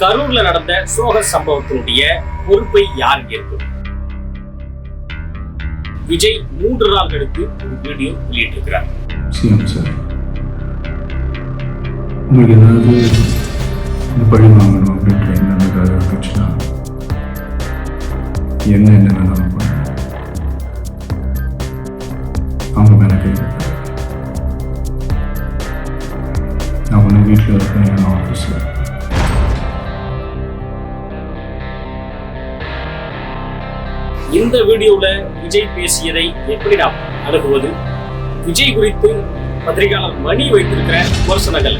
கரூர்ல நடந்த சோக சம்பவத்தினுடைய பொறுப்பை யார் ஏற்கும்? விஜய் மூன்று நாள் எடுத்து ஒரு வீடியோ வெளியிட்டிருக்கிறார். உங்களுக்கு ஏதாவது பழி வாங்கணும் அப்படின்ற எண்ணம் இருந்துச்சுன்னா என்ன என்ன வேணாலும் இந்த வீடியோல விஜய் பேசியதை எப்படி நாம் அணுகுவது? விஜய் குறித்து பத்திரிகையாளர் மணி வைத்திருக்கிற விமர்சனங்கள்.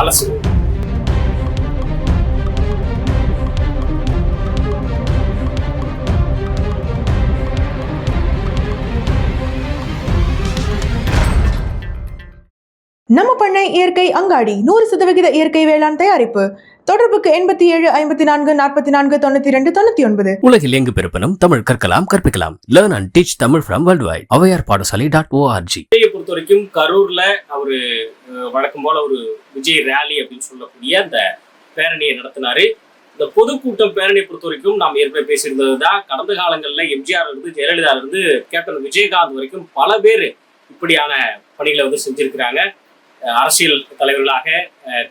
அலசுவோம் நம்ம பண்ணை இயற்கை அங்காடி நூறு சதவிகித இயற்கை வேளாண் தயாரிப்பு. தொடர்புக்கு எண்பத்தி ஏழு ஐம்பத்தி நான்கு நாற்பத்தி நான்கு தொண்ணூத்தி ரெண்டு தொண்ணூத்தி ஒன்பது. உலகில் எங்கு பிறப்பினும் தமிழ் கற்கலாம் கற்பிக்கலாம். Learn and teach Tamil from world wide Avvaiyar Padasalai dot ORG விஜயை பொறுத்த வரைக்கும் கரூர்ல அவரு அஹ், வழக்கம் போல ஒரு விஜய் ரேலி அப்படின்னு சொல்லக்கூடிய அந்த பேரணியை நடத்தினாரு. இந்த பொதுக்கூட்டம் பேரணியை பொறுத்த வரைக்கும் நாம் ஏற்கனவே பேசியிருந்தது தான் கடந்த காலங்களில் எம்ஜிஆர் இருந்து ஜெயலலிதா இருந்து கேப்டன் விஜயகாந்த் வரைக்கும் பல பேர் இப்படியான பணிகளை வந்து செஞ்சிருக்கிறாங்க. அரசியல் தலைவர்களாக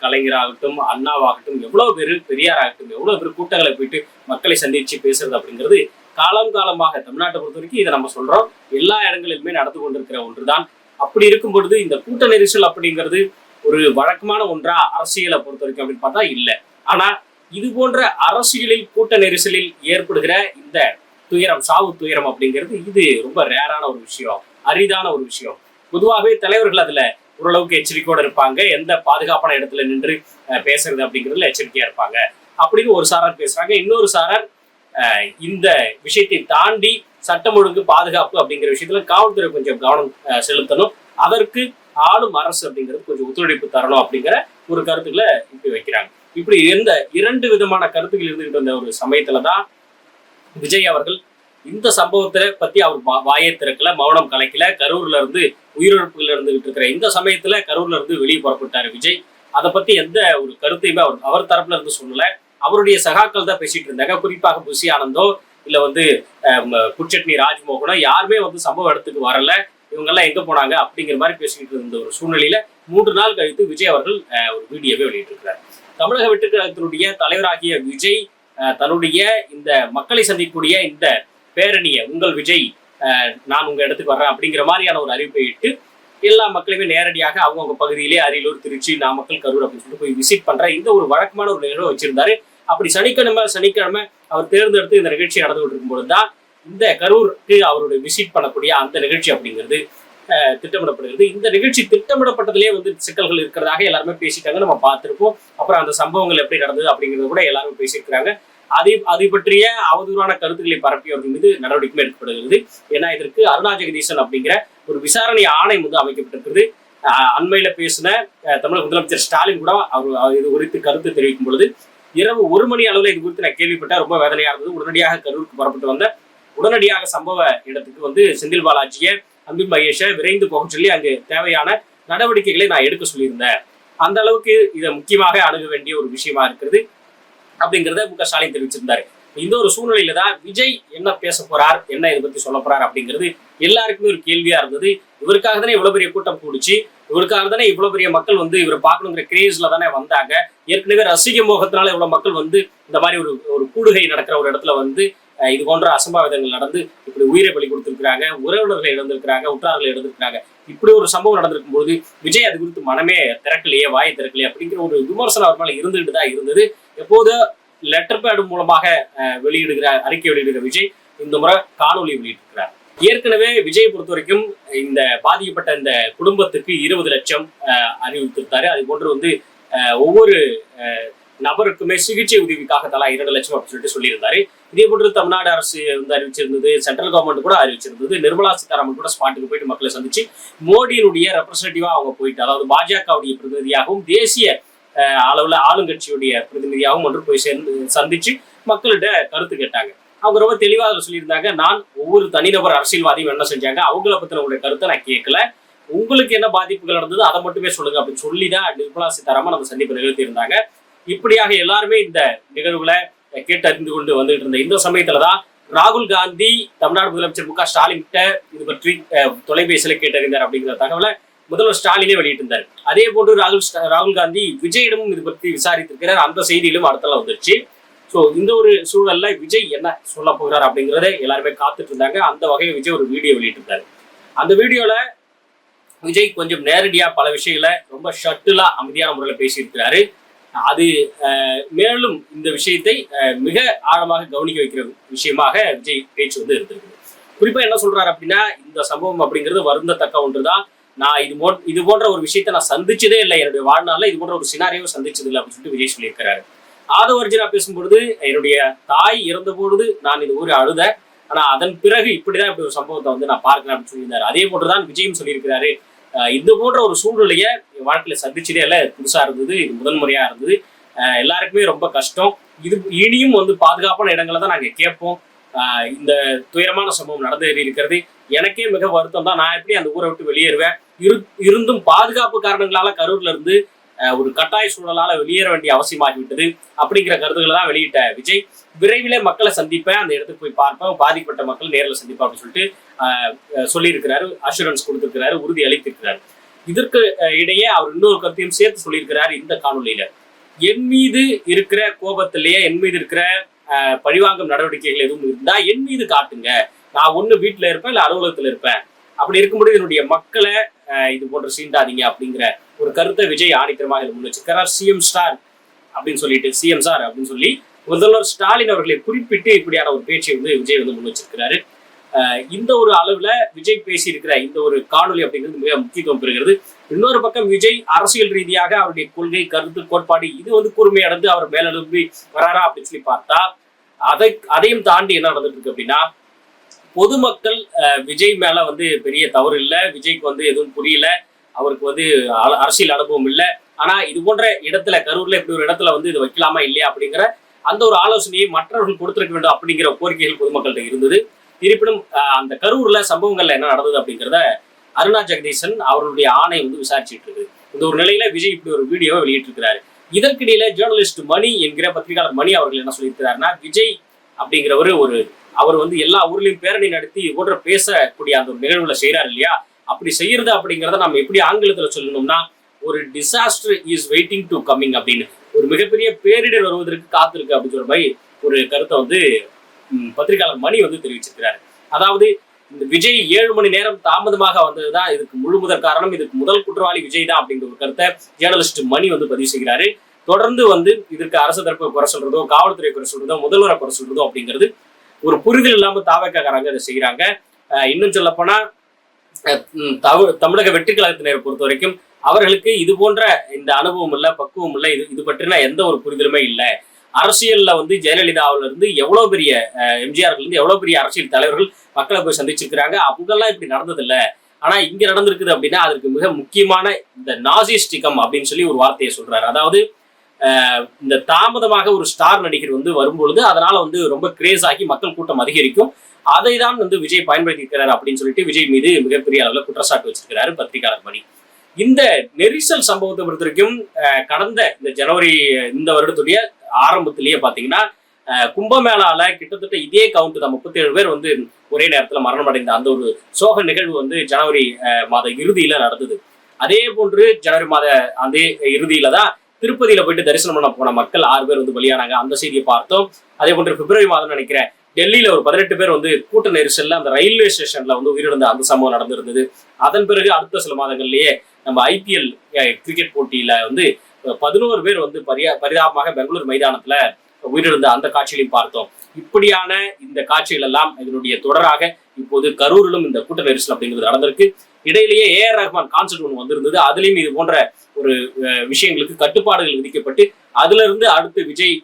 கலைஞராகட்டும் அண்ணாவாகட்டும் எவ்வளவு பேர் பெரியாராகட்டும் எவ்வளவு பேர் கூட்டங்களை போயிட்டு மக்களை சந்திச்சு பேசுறது அப்படிங்கிறது காலம் காலமாக தமிழ்நாட்டை பொறுத்த வரைக்கும் இதை நம்ம சொல்றோம். எல்லா இடங்களிலுமே நடந்து கொண்டிருக்கிற ஒன்றுதான். அப்படி இருக்கும் பொழுது இந்த கூட்ட நெரிசல் அப்படிங்கிறது ஒரு வழக்கமான ஒன்றா அரசியலை பொறுத்த வரைக்கும் அப்படின்னு பார்த்தா இல்லை. ஆனா இது போன்ற அரசியலில் கூட்ட நெரிசலில் ஏற்படுகிற இந்த துயரம் சாவு துயரம் அப்படிங்கிறது இது ரொம்ப ரேரான ஒரு விஷயம் அரிதான ஒரு விஷயம். பொதுவாகவே தலைவர்கள் அதுல ஓரளவுக்கு எச்சரிக்கையோட இருப்பாங்க. எந்த பாதுகாப்பான இடத்துல நின்று பேசுறது அப்படிங்கிறதுல எச்சரிக்கையா இருப்பாங்க. அப்படின்னு ஒரு சாரார் பேசுறாங்க. இன்னொரு சாரார் இந்த விஷயத்தை தாண்டி சட்டம் ஒழுங்கு பாதுகாப்பு அப்படிங்கிற விஷயத்துல காவல்துறை கொஞ்சம் கவனம் செலுத்தணும். அதற்கு ஆளும் அரசு அப்படிங்கிறது கொஞ்சம் ஒத்துழைப்பு தரணும் அப்படிங்கிற ஒரு கருத்துக்களை இப்படி வைக்கிறாங்க. இப்படி எந்த இரண்டு விதமான கருத்துக்கள் இருந்துகிட்டு இருந்த ஒரு சமயத்துல தான் விஜய் அவர்கள் இந்த சம்பவத்தை பத்தி அவர் வா- திறக்கல மௌனம் கலைக்கல. கரூர்ல இருந்து உயிரிழப்புகள் இருந்துகிட்டு இருக்கிற இந்த சமயத்துல கரூர்ல இருந்து வெளியே புறப்பட்டாரு விஜய். அதை பத்தி எந்த ஒரு கருத்தையுமே அவர் அவர் தரப்புல இருந்து சொல்லல. அவருடைய சகாக்கள் தான் பேசிட்டு இருந்தாங்க. குறிப்பாக புசி ஆனந்தோ இல்ல வந்து அஹ், புட்சட்னி ராஜ்மோகனோ யாருமே வந்து சம்பவ இடத்துக்கு வரல. இவங்கெல்லாம் எங்க போனாங்க அப்படிங்கிற மாதிரி பேசிக்கிட்டு இருந்த ஒரு சூழ்நிலையில மூன்று நாள் கழித்து விஜய் அவர்கள் ஒரு வீடியோவே வெளியிட்டிருக்கிறார். தமிழக வெட்டுக்கழகத்தினுடைய தலைவராகிய விஜய் தன்னுடைய இந்த மக்களை சந்திக்கக்கூடிய இந்த பேரணியை உங்கள் விஜய் நான் உங்க இடத்துக்கு வர்றேன் அப்படிங்கிற மாதிரியான ஒரு அறிவிப்பை இட்டு எல்லா மக்களுமே நேரடியாக அவங்கவுங்க பகுதியிலே அரியலூர் திருச்சி நாமக்கல் கரூர் அப்படின்னு சொல்லிட்டு போய் விசிட் பண்ற இந்த ஒரு வழக்கமான ஒரு நிகழ்வு வச்சிருந்தாரு. அப்படி சனிக்கிழமை சனிக்கிழமை அவர் தேர்ந்தெடுத்து இந்த நிகழ்ச்சி நடந்துகிட்டு இருக்கும்போது தான் இந்த கரூருக்கு அவருடைய விசிட் பண்ணக்கூடிய அந்த நிகழ்ச்சி அப்படிங்கிறது திட்டமிடப்படுகிறது. இந்த நிகழ்ச்சி திட்டமிடப்பட்டதிலே வந்து சிக்கல்கள் இருக்கிறதாக எல்லாருமே பேசிட்டாங்க. நம்ம பார்த்துருப்போம். அப்புறம் அந்த சம்பவங்கள் எப்படி நடந்தது அப்படிங்கிறது கூட எல்லாரும் பேசியிருக்கிறாங்க. அதை அதை பற்றிய அவதூறான கருத்துக்களை பரப்பியவர்கள் மீது நடவடிக்கை எடுக்கப்படுகிறது ஏன்னா இதற்கு அருணா ஜெகதீசன் அப்படிங்கிற ஒரு விசாரணை ஆணையம் வந்து அமைக்கப்பட்டிருக்கிறது. அண்மையில பேசின தமிழக முதலமைச்சர் ஸ்டாலின் கூட அவர் அவர் இது குறித்து கருத்து தெரிவிக்கும் பொழுது இரவு ஒரு மணி அளவில் இது குறித்து நான் கேள்விப்பட்டேன். ரொம்ப வேதனையா இருந்தது. உடனடியாக கரூருக்கு புறப்பட்டு வந்த உடனடியாக சம்பவ இடத்துக்கு வந்து செந்தில் பாலாஜியை அன்பின் மகேஷை விரைந்து போக சொல்லி அங்கு தேவையான நடவடிக்கைகளை நான் எடுக்க சொல்லியிருந்தேன். அந்த அளவுக்கு இதை முக்கியமாக அணுக வேண்டிய ஒரு விஷயமா இருக்கிறது. அப்படிங்கிறத மு க ஸ்டாலின் தெரிவிச்சிருந்தாரு. இந்த ஒரு சூழ்நிலையில தான் விஜய் என்ன பேச போறார் என்ன இதை பத்தி சொல்ல போறார் அப்படிங்கிறது எல்லாருக்குமே ஒரு கேள்வியா இருந்தது. இவருக்காக தானே இவ்வளவு பெரிய கூட்டம் கூடிச்சு. இவருக்காக தானே இவ்வளவு பெரிய மக்கள் வந்து இவரை பார்க்கணுங்கிற கிரேஸ்ல தானே வந்தாங்க. ஏற்கனவே ரசிக மோகத்தினால இவ்வளவு மக்கள் வந்து இந்த மாதிரி ஒரு ஒரு கூடுகை நடக்கிற ஒரு இடத்துல வந்து இது போன்ற அசம்பாவிதங்கள் நடந்து இப்படி உயிரை பலி கொடுத்திருக்கிறாங்க உறவினர்களை இழந்திருக்கிறாங்க உற்றார்களை இழந்திருக்கிறாங்க. இப்படி ஒரு சம்பவம் நடந்திருக்கும் போது விஜய் அது குறித்து மனமே திறக்கலையே வாயை திறக்கலையே அப்படிங்கிற ஒரு விமர்சனம் அவர் மேல இருந்துகிட்டு தான் இருந்தது. எப்போது லெட்டர் பேடு மூலமாக அஹ், வெளியிடுகிற அறிக்கை வெளியிடுகிற விஜய் இந்த முறை காணொலி வெளியிட்டிருக்கிறார். ஏற்கனவே விஜய் பொறுத்த வரைக்கும் இந்த பாதிக்கப்பட்ட இந்த குடும்பத்துக்கு இருபது லட்சம் அறிவித்திருந்தாரு அது போன்று வந்து அஹ், ஒவ்வொரு அஹ், நபருக்குமே சிகிச்சை உதவிக்காக தலா இரண்டு லட்சம் அப்படின்னு சொல்லிட்டு சொல்லியிருந்தாரு. இதே போன்று தமிழ்நாடு அரசு வந்து அறிவிச்சிருந்தது சென்ட்ரல் கவர்மெண்ட் கூட அறிவிச்சிருந்தது. நிர்மலா சீதாராமன் கூட ஸ்பாட்டுக்கு போயிட்டு மக்களை சந்திச்சு மோடியினுடைய ரெப்ரசன்டேட்டிவா அவங்க போயிட்டு அதாவது பாஜகவுடைய பிரதிநிதியாகவும் தேசிய அளவுல ஆளுங்கட்சியுடைய பிரதிநிதியாகவும் ஒன்று போய் சேர்ந்து சந்திச்சு மக்கள்கிட்ட கருத்து கேட்டாங்க. அவங்க ரொம்ப தெளிவாக அதில் சொல்லியிருந்தாங்க நான் ஒவ்வொரு தனிநபர் அரசியல்வாதியும் என்ன செஞ்சாங்க அவங்கள பத்தின உங்களுடைய கருத்தை நான் கேட்கல உங்களுக்கு என்ன பாதிப்புகள் நடந்தது அதை மட்டுமே சொல்லுங்க அப்படின்னு சொல்லி தான் நிர்மலா சீதாராமன் அந்த சந்திப்பு நிகழ்த்தி இருந்தாங்க இப்படியாக எல்லாருமே இந்த நிகழ்வுகளை கேட்டு அறிந்து கொண்டு வந்துட்டு இருந்த இந்த சமயத்துல தான் ராகுல் காந்தி தமிழ்நாடு முதலமைச்சர் மு க ஸ்டாலின் கிட்ட இது பற்றி தொலைபேசியில கேட்டறிந்தார் அப்படிங்கிற தகவலை முதல்வர் ஸ்டாலினே வெளியிட்டிருந்தார். அதே போன்று ராகுல் ராகுல் காந்தி விஜயிடமும் இது பற்றி விசாரித்திருக்கிறார். அந்த செய்தியிலும் அடுத்தல வந்துருச்சு. ஸோ இந்த ஒரு சூழல்ல விஜய் என்ன சொல்ல போகிறார் அப்படிங்கறத எல்லாருமே காத்துட்டு இருந்தாங்க. அந்த வகையில் விஜய் ஒரு வீடியோ வெளியிட்டிருந்தாரு. அந்த வீடியோல விஜய் கொஞ்சம் நேரடியா பல விஷயங்களை ரொம்ப ஷட்டிலா அமைதியான முறையில் பேசியிருக்கிறாரு. அது மேலும் இந்த விஷயத்தை மிக ஆழமாக கவனிக்க வைக்கிற விஷயமாக விஜய் பேச்சு வந்து இருந்திருக்கு குறிப்பா என்ன சொல்றாரு அப்படின்னா இந்த சம்பவம் அப்படிங்கிறது வருந்தத்தக்க ஒன்றுதான். நான் இது மோ இது போன்ற ஒரு விஷயத்தை நான் சந்திச்சதே இல்லை. என்னுடைய வாழ்நாளில் இது போன்ற ஒரு சினாரியோ சந்திச்சது இல்லை அப்படின்னு சொல்லிட்டு விஜய் சொல்லியிருக்கிறாரு. ஆதவ அர்ஜுனா பேசும்பொழுது என்னுடைய தாய் இறந்த பொழுது நான் இது ஒரு அழுத ஆனா அதன் பிறகு இப்படிதான் இப்படி ஒரு சம்பவத்தை வந்து நான் பார்க்கிறேன் அப்படின்னு சொல்லியிருந்தாரு. அதே போன்றுதான் விஜயும் சொல்லியிருக்கிறாரு. இது போன்ற ஒரு சூழ்நிலையை என் வாழ்க்கையில சந்திச்சதே இல்லை. புதுசா இருந்தது இது முதன்முறையா இருந்தது. எல்லாருக்குமே ரொம்ப கஷ்டம். இது இனியும் வந்து பாதுகாப்பான இடங்களை தான் நாங்க கேட்போம். இந்த துயரமான சம்பவம் நடந்து இருக்கிறது. எனக்கே மிக வருத்தம் தான். நான் எப்படி அந்த ஊரை விட்டு வெளியேறுவேன்? இரு இருந்தும் பாதுகாப்பு காரணங்களால கரூர்ல இருந்து ஒரு கட்டாய சூழலால வெளியேற வேண்டிய அவசியமாகிவிட்டது அப்படிங்கிற கருத்துக்களை தான் வெளியிட்ட விஜய். விரைவிலே மக்களை சந்திப்பேன். அந்த இடத்துக்கு போய் பார்ப்பேன் பாதிக்கப்பட்ட மக்கள் நேரில் சந்திப்பேன் அப்படின்னு சொல்லிட்டு அஹ் சொல்லியிருக்கிறாரு. அஷூரன்ஸ் கொடுத்திருக்கிறாரு. உறுதி அளித்திருக்கிறாரு. இதற்கு இடையே அவர் இன்னொரு கருத்தையும் சேர்த்து சொல்லியிருக்கிறார் இந்த காணொலியில என் மீது இருக்கிற கோபத்திலேயே என் மீது இருக்கிற அஹ், பழிவாங்கும் நடவடிக்கைகள் எதுவும் இருந்தா என் மீது காட்டுங்க. நான் ஒண்ணு வீட்டுல இருப்பேன் இல்ல அலுவலகத்துல இருப்பேன். அப்படி இருக்கும்போது என்னுடைய மக்களை இது போன்ற சீண்டாதீங்க அப்படிங்கிற ஒரு கருத்தை விஜய் ஆணித்தரமாக முன் வச்சிருக்கிறார் சிஎம் ஸ்டார் அப்படின்னு சொல்லிட்டு சிஎம் சார் அப்படின்னு சொல்லி முதல்வர் ஸ்டாலின் அவர்களை குறிப்பிட்டு இப்படியான ஒரு பேச்சை வந்து விஜய் வந்து முன் வச்சிருக்கிறாரு. அஹ், இந்த ஒரு அளவுல விஜய் பேசியிருக்கிற இந்த ஒரு காணொலி அப்படிங்கிறது மிக முக்கியத்துவம் பெறுகிறது. இன்னொரு பக்கம் விஜய் அரசியல் ரீதியாக அவருடைய கொள்கை கருத்து கோட்பாடு இது வந்து கூர்மையடைந்து அவர் மேலெழும்பி வராரா அப்படின்னு சொல்லி பார்த்தா அதை அதையும் தாண்டி என்ன நடந்துட்டு இருக்கு அப்படின்னா பொதுமக்கள் அஹ், விஜய் மேல வந்து பெரிய தவறு இல்லை. விஜய்க்கு வந்து எதுவும் புரியல. அவருக்கு வந்து அரசியல் அனுபவம் இல்லை. ஆனா இது போன்ற இடத்துல கரூர்ல இப்படி ஒரு இடத்துல வந்து இது வைக்கலாமா இல்லையா அப்படிங்கிற அந்த ஒரு ஆலோசனையை மற்றவர்கள் கொடுத்திருக்க வேண்டும் அப்படிங்கிற கோரிக்கைகள் பொதுமக்கள்கிட்ட இருந்தது. இருப்பினும் அந்த கரூர்ல சம்பவங்கள்ல என்ன நடந்தது அப்படிங்கிறத அருணா ஜெகதீசன் அவர்களுடைய ஆணை வந்து விசாரிச்சுட்டு இருக்கு. இந்த ஒரு நிலையில விஜய் இப்படி ஒரு வீடியோவை வெளியிட்டிருக்கிறாரு. இதற்கிடையில ஜேர்னலிஸ்ட் மணி என்கிற பத்திரிகையாளர் மணி அவர்கள் என்ன சொல்லியிருக்கிறாருன்னா விஜய் அப்படிங்கிறவர் ஒரு அவர் வந்து எல்லா ஊர்லயும் பேரணி நடத்தி இது போன்ற பேசக்கூடிய அந்த ஒரு நிகழ்வுல செய்யறாரு இல்லையா? அப்படி செய்யறது அப்படிங்கிறத நம்ம எப்படி ஆங்கிலத்துல சொல்லணும்னா ஒரு disaster is waiting to coming அப்படின்னு. ஒரு மிகப்பெரிய பேரிடர் வருவதற்கு காத்திருக்கு அப்படின்னு சொல்ற மாதிரி ஒரு கருத்தை வந்து பத்திரிகையாளர் மணி வந்து தெரிவிச்சிருக்கிறாரு. அதாவது இந்த விஜய் ஏழு மணி நேரம் தாமதமாக வந்ததுதான் இதுக்கு முழு முதல் காரணம். இதுக்கு முதல் குற்றவாளி விஜய் தான் அப்படிங்கிற ஒரு கருத்தை ஜேர்னலிஸ்ட் மணி வந்து பதிவு செய்கிறாரு. தொடர்ந்து வந்து இதற்கு அரசு தரப்பு குறை சொல்றதோ காவல்துறை குறை சொல்றதோ முதல்வரை குறை சொல்றதோ அப்படிங்கிறது ஒரு புரிதல் இல்லாம தாவக்காரங்க அதை செய்யறாங்க இன்னும் சொல்லப்போனா தமிழக வெற்றி கழகத்தினரை பொறுத்த வரைக்கும் அவர்களுக்கு இது போன்ற இந்த அனுபவம் இல்லை பக்குவம் இல்லை இது இது பற்றின எந்த ஒரு புரிதலுமே இல்லை. அரசியல்ல வந்து ஜெயலலிதாவில இருந்து எவ்வளவு பெரிய எம்ஜிஆர்கள் இருந்து எவ்வளவு பெரிய அரசியல் தலைவர்கள் மக்களை போய் சந்திச்சிருக்கிறாங்க அவங்கெல்லாம் இப்படி நடந்ததில்ல. ஆனா இங்க நடந்திருக்குது அப்படின்னா அதற்கு மிக முக்கியமான இந்த நாசிஸ்டிகம் அப்படின்னு சொல்லி ஒரு வார்த்தையை சொல்றாரு. அதாவது இந்த தாமதமாக ஒரு ஸ்டார் நடிகர் வந்து வரும்பொழுது அதனால வந்து ரொம்ப கிரேஸ் ஆகி மக்கள் கூட்டம் அதிகரிக்கும். அதை தான் வந்து விஜய் பயன்படுத்தி இருக்கிறார் அப்படின்னு சொல்லிட்டு விஜய் மீது மிகப்பெரிய அளவில் குற்றச்சாட்டு வச்சிருக்கிறாரு பத்திரிகையாளர் மணி. இந்த நெரிசல் சம்பவத்தை பொறுத்த வரைக்கும் கடந்த இந்த ஜனவரி இந்த வருடத்துடைய ஆரம்பத்திலேயே பாத்தீங்கன்னா கும்பமேளால கிட்டத்தட்ட இதே கவுண்ட் தான். முப்பத்தி ஏழு பேர் வந்து ஒரே நேரத்துல மரணம் அடைந்த அந்த ஒரு சோக நிகழ்வு வந்து ஜனவரி மாத இறுதியில நடந்தது. அதே போன்று ஜனவரி மாத அந்த இறுதியில தான் திருப்பதியில போயிட்டு தரிசனம் பண்ண போன மக்கள் ஆறு பேர் வந்து பலியானாங்க. அந்த செய்தியை பார்த்தோம். அதே போன்று பிப்ரவரி மாதம் நினைக்கிறேன். டெல்லியில ஒரு பதினெட்டு பேர் வந்து கூட்ட நெரிசல்ல அந்த ரயில்வே ஸ்டேஷன்ல வந்து உயிரிழந்த அந்த சம்பவம் நடந்திருந்தது. அதன் பிறகு அடுத்த சில மாதங்கள்லயே நம்ம ஐபிஎல் கிரிக்கெட் போட்டியில வந்து பதினோரு பேர் வந்து பரியா பரிதாபமாக பெங்களூர் மைதானத்துல உயிரிழந்த அந்த காட்சிகளையும் பார்த்தோம். இப்படியான இந்த காட்சிகள் எல்லாம் இதனுடைய தொடராக இப்போது கரூரிலும் இந்த கூட்ட நெரிசல் அப்படிங்கிறது நடந்திருக்கு. இடையிலேயே ஏஆர் ரஹ்மான் கான்சர்ட் ஒன்று வந்திருந்தது. அதுலேயும் இது போன்ற ஒரு விஷயங்களுக்கு கட்டுப்பாடுகள் விதிக்கப்பட்டு அதுல இருந்து அடுத்து விஜய்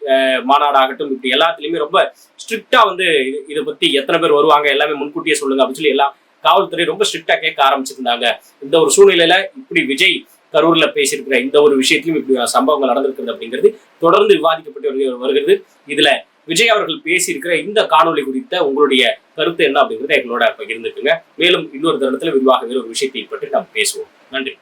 மாநாடாகட்டும் இப்படி எல்லாத்துலயுமே ரொம்ப ஸ்ட்ரிக்டா வந்து இதை பத்தி எத்தனை பேர் வருவாங்க எல்லாமே முன்கூட்டியே சொல்லுங்க அப்படின்னு சொல்லி எல்லாம் காவல்துறை ரொம்ப ஸ்ட்ரிக்டா கேட்க ஆரம்பிச்சிருந்தாங்க. இந்த ஒரு சூழ்நிலையில இப்படி விஜய் கரூர்ல பேசியிருக்கிற இந்த ஒரு விஷயத்திலும் இப்படி சம்பவங்கள் நடந்திருக்கிறது அப்படிங்கிறது தொடர்ந்து விவாதிக்கப்பட்டு வருகிறது. இதுல விஜய் அவர்கள் பேசியிருக்கிற இந்த காணொளி குறித்த உங்களுடைய கருத்து என்ன அப்படிங்கிறத எங்களோட பகிர்ந்துக்குங்க மேலும் இன்னொரு தருணத்தில் விரிவாக வேறு ஒரு விஷயத்தை பற்றி நாம் பேசுவோம். நன்றி.